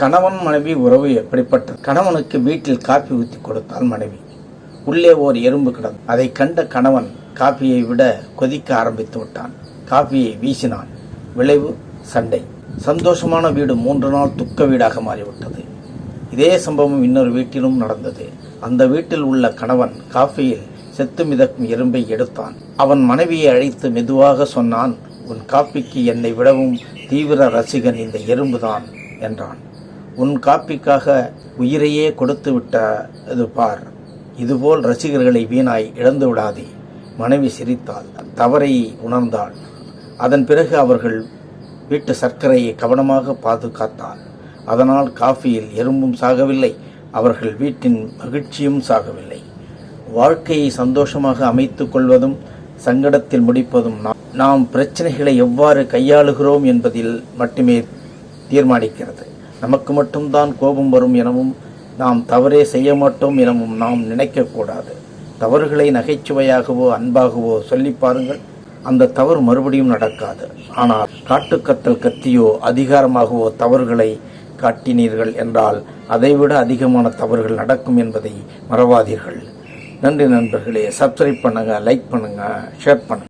கணவன் மனைவி உறவு எப்படிப்பட்டது? கணவனுக்கு வீட்டில் காப்பி ஊற்றி கொடுத்தால் மனைவி. உள்ளே ஓர் எறும்பு கிடந்தது. அதை கண்ட கணவன் காப்பியை விட கொதிக்க ஆரம்பித்து விட்டான். காப்பியை வீசினான். விளைவு சண்டை. சந்தோஷமான வீடு மூன்று நாள் துக்க வீடாக மாறிவிட்டது. இதே சம்பவம் இன்னொரு வீட்டிலும் நடந்தது. அந்த வீட்டில் உள்ள கணவன் காஃபியில் செத்து மிதக்கும் எறும்பை எடுத்தான். அவன் மனைவியை அழைத்து மெதுவாக சொன்னான் உன் காப்பிக்கு என்னை விடவும் தீவிர ரசிகன் இந்த எறும்புதான் என்றான். உன் காப்பிக்காக உயிரையே கொடுத்து விட்டது பார். இதுபோல் ரசிகர்களை வீணாய் இழந்து விடாதே. மனைவி சிரித்தாள். தவறை உணர்ந்தாள். அதன் பிறகு அவர்கள் வீட்டு சர்க்கரையை கவனமாக பாதுகாத்தாள் அதனால் காஃபியில் எறும்பும் சாகவில்லை. அவர்கள் வீட்டின் மகிழ்ச்சியும் சாகவில்லை. வாழ்க்கையை சந்தோஷமாக அமைத்துக் கொள்வதும் சங்கடத்தில் முடிப்பதும் நாம் நாம் பிரச்சனைகளை எவ்வாறு கையாளுகிறோம் என்பதில் மட்டுமே தீர்மானிக்கிறது. நமக்கு மட்டும்தான் கோபம் வரும் எனவும் நாம் தவறே செய்ய மாட்டோம் எனவும் நாம் நினைக்கக்கூடாது தவறுகளை நகைச்சுவையாகவோ அன்பாகவோ சொல்லி பாருங்கள். அந்த தவறு மறுபடியும் நடக்காது. ஆனால் காட்டுக்கத்தல் கத்தியோ அதிகாரமாகவோ தவறுகளை காட்டினீர்கள் என்றால் அதைவிட அதிகமான தவறுகள் நடக்கும் என்பதை மறவாதீர்கள். நன்றி நண்பர்களே. சப்ஸ்கிரைப் பண்ணுங்க லைக் பண்ணுங்கள் ஷேர் பண்ணுங்கள்